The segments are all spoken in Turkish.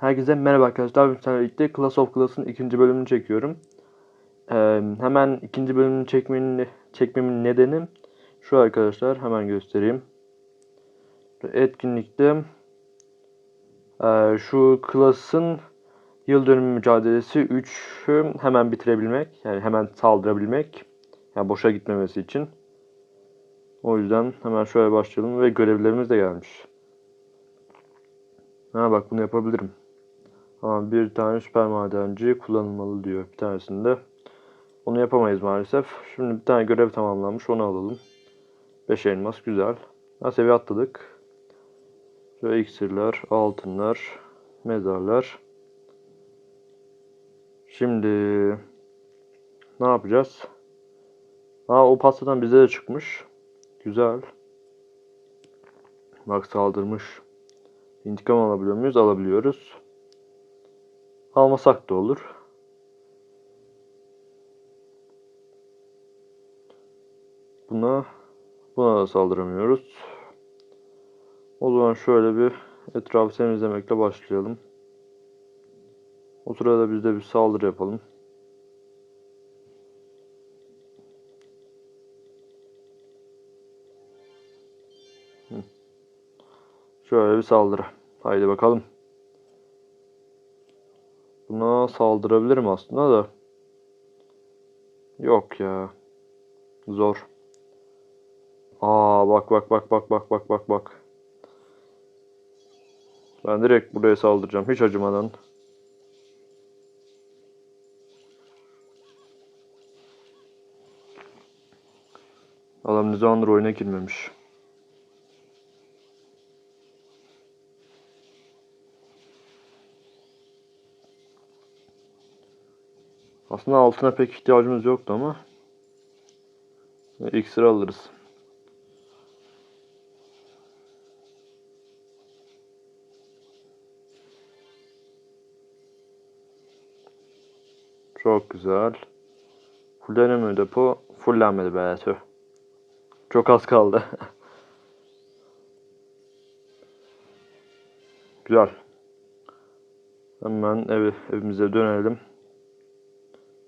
Herkese merhaba arkadaşlar. Tane birlikte Class of Clans'ın ikinci bölümünü çekiyorum. Ee, hemen ikinci bölümünü çekmenin, çekmemin nedeni şu arkadaşlar. Hemen göstereyim. Etkinlikte e, şu Class'ın yıl dönümü mücadelesi 3'ü hemen bitirebilmek. Yani hemen saldırabilmek. Yani boşa gitmemesi için. O yüzden hemen şöyle başlayalım ve görevlerimiz de gelmiş. Ha bak bunu yapabilirim. Ama bir tane süper madenci kullanılmalı diyor bir tanesinde. Onu yapamayız maalesef. Şimdi bir tane görev tamamlanmış onu alalım. 5 elmas güzel. Ha seviye atladık. Şöyle iksirler, altınlar, mezarlar. Şimdi ne yapacağız? Ha o pastadan bize de çıkmış. Güzel. Bak saldırmış. İntikam alabiliyor muyuz? Alabiliyoruz. Almasak da olur. Buna buna da saldıramıyoruz. O zaman şöyle bir etrafı temizlemekle başlayalım. O sırada biz de bir saldırı yapalım. Şöyle bir saldırı. Haydi bakalım. Buna saldırabilirim aslında da. Yok ya. Zor. Aa bak bak bak bak bak bak bak bak. Ben direkt buraya saldıracağım hiç acımadan. Adam ne zamandır oyuna girmemiş. Aslında altına pek ihtiyacımız yoktu ama iksir alırız. Çok güzel. Fullenemiyor depo. Fullenmedi be tüh. Çok az kaldı. güzel. Hemen ev, evimize dönelim.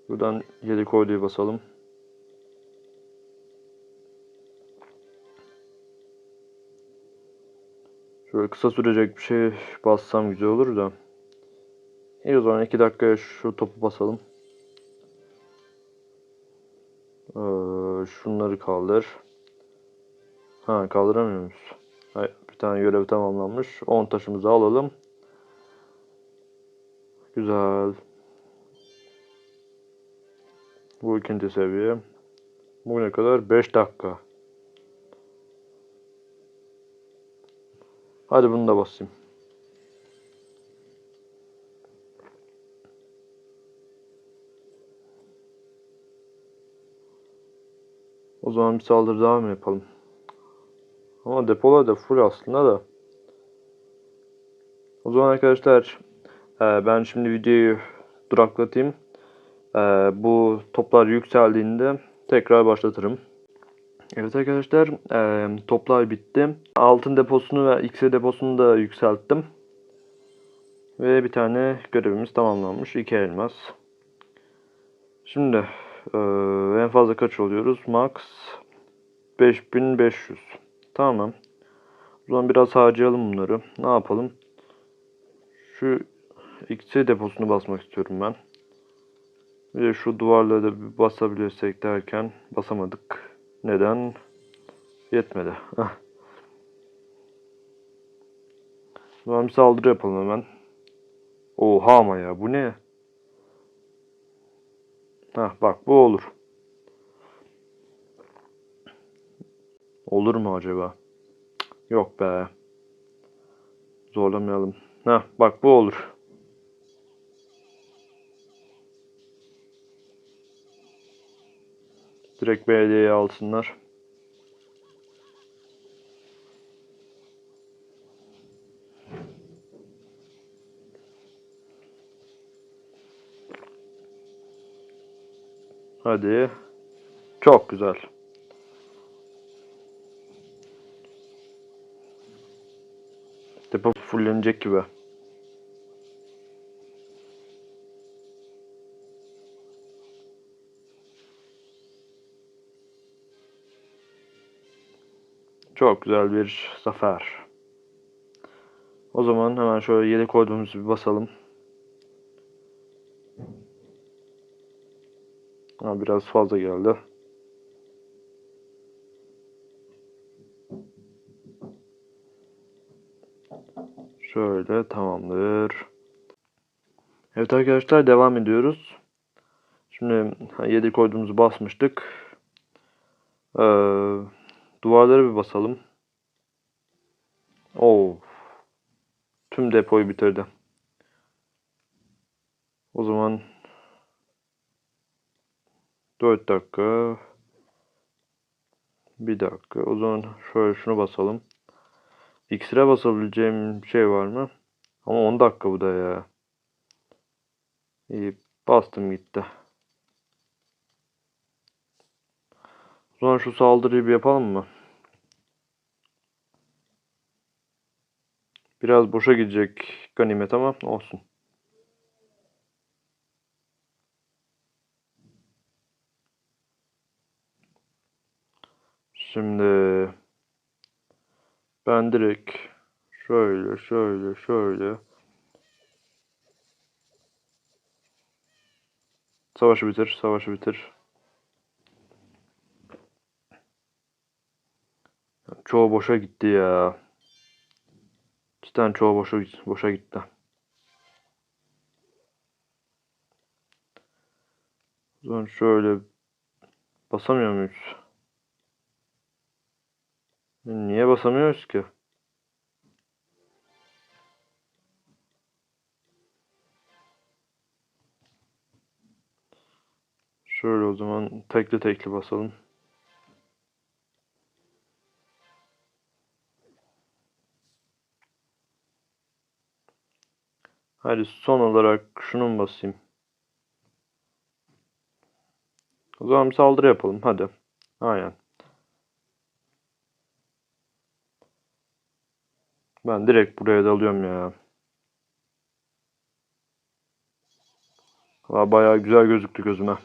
Buradan 7 koyduyu basalım. Şöyle kısa sürecek bir şey bassam güzel olur da. İyi o zaman 2 dakikaya şu topu basalım. Ee, şunları kaldır. Ha kaldıramıyor muyuz? Hayır, bir tane görev tamamlanmış. 10 taşımızı alalım. Güzel. Bu ikinci seviye. Bu ne kadar? 5 dakika. Hadi bunu da basayım. O zaman bir saldırı daha mı yapalım? Ama depolar da full aslında da. O zaman arkadaşlar e, ben şimdi videoyu duraklatayım. E, bu toplar yükseldiğinde tekrar başlatırım. Evet arkadaşlar e, toplar bitti. Altın deposunu ve iksir deposunu da yükselttim. Ve bir tane görevimiz tamamlanmış. 2 elmas. Şimdi e, en fazla kaç oluyoruz? Max 5500. Tamam. O zaman biraz harcayalım bunları. Ne yapalım? Şu iksir deposunu basmak istiyorum ben. Bir de şu duvarları da bir basabilirsek derken basamadık. Neden? Yetmedi. Tamam saldırı yapalım hemen. Oha ama ya bu ne? Hah bak bu olur. Olur mu acaba? Yok be. Zorlamayalım. Hah bak bu olur. Direkt belediyeye alsınlar. Hadi. Çok güzel. Depo fullenecek gibi. Çok güzel bir zafer. O zaman hemen şöyle yedek koyduğumuzu bir basalım. Ha, biraz fazla geldi. Şöyle tamamdır. Evet arkadaşlar devam ediyoruz. Şimdi ha, yedek koyduğumuzu basmıştık. Ee, duvarları bir basalım. Oo. Tüm depoyu bitirdi. O zaman 4 dakika. Bir dakika. O zaman şöyle şunu basalım. X'e basabileceğim şey var mı? Ama 10 dakika bu da ya. İyi bastım gitti. O zaman şu saldırıyı bir yapalım mı? Biraz boşa gidecek ganimet ama olsun. Şimdi ben direkt şöyle şöyle şöyle Savaşı bitir, savaşı bitir. Çoğu boşa gitti ya. Cidden çoğu boşa, boşa gitti. O zaman şöyle basamıyor muyuz? Niye basamıyoruz ki? Şöyle o zaman tekli tekli basalım. Hadi son olarak şunu mu basayım? O zaman bir saldırı yapalım. Hadi. Aynen. Ben direkt buraya dalıyorum ya. Valla bayağı güzel gözüktü gözüme.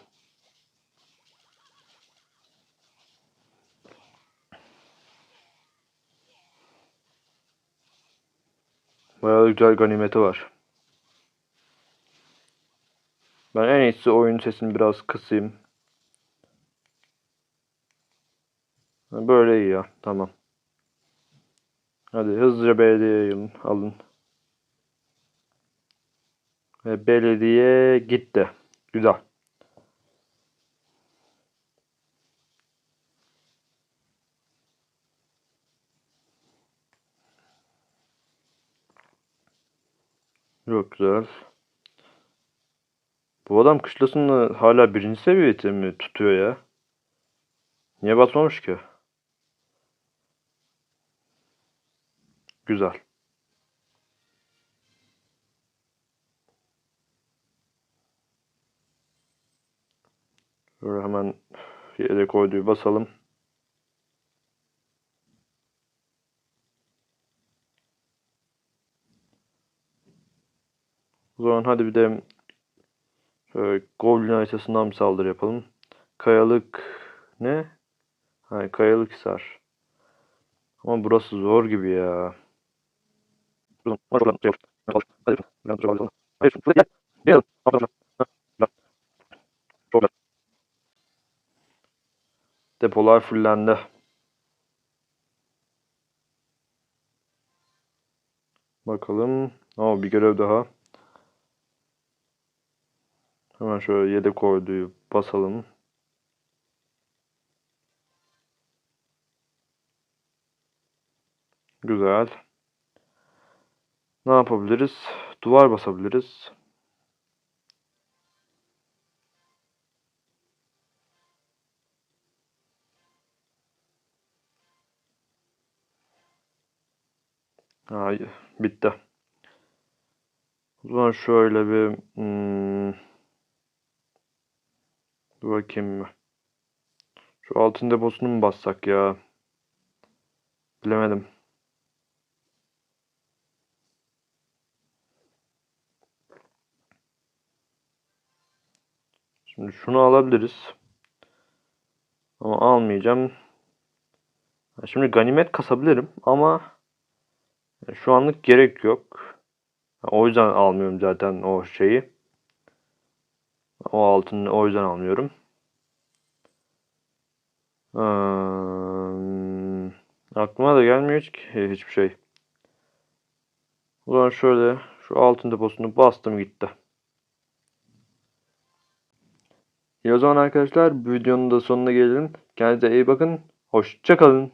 Bayağı güzel ganimeti var. Ben en iyisi oyun sesini biraz kısayım. Böyle iyi ya. Tamam. Hadi hızlıca belediye alın. Ve belediye gitti. Güzel. Çok güzel. Bu adam kışlasını hala birinci seviyede mi tutuyor ya? Niye batmamış ki? Güzel. Şöyle hemen yere koyduğu basalım. O zaman hadi bir de şöyle Goblin haritasından bir saldırı yapalım. Kayalık ne? Ha, kayalık hisar. Ama burası zor gibi ya. Depolar fullendi. Bakalım. Oo, bir görev daha. Hemen şöyle yedek koyduğu basalım. Güzel. Ne yapabiliriz? Duvar basabiliriz. Ha, bitti. O zaman şöyle bir hmm, dur bakayım. Şu altın deposunu mu bassak ya? Bilemedim. Şimdi şunu alabiliriz. Ama almayacağım. Şimdi ganimet kasabilirim ama şu anlık gerek yok. O yüzden almıyorum zaten o şeyi. O altını o yüzden almıyorum. Hmm, aklıma da gelmiyor ki hiçbir şey. O zaman şöyle şu altın deposunu bastım gitti. İyi o zaman arkadaşlar videonun da sonuna gelelim. Kendinize iyi bakın. Hoşça kalın.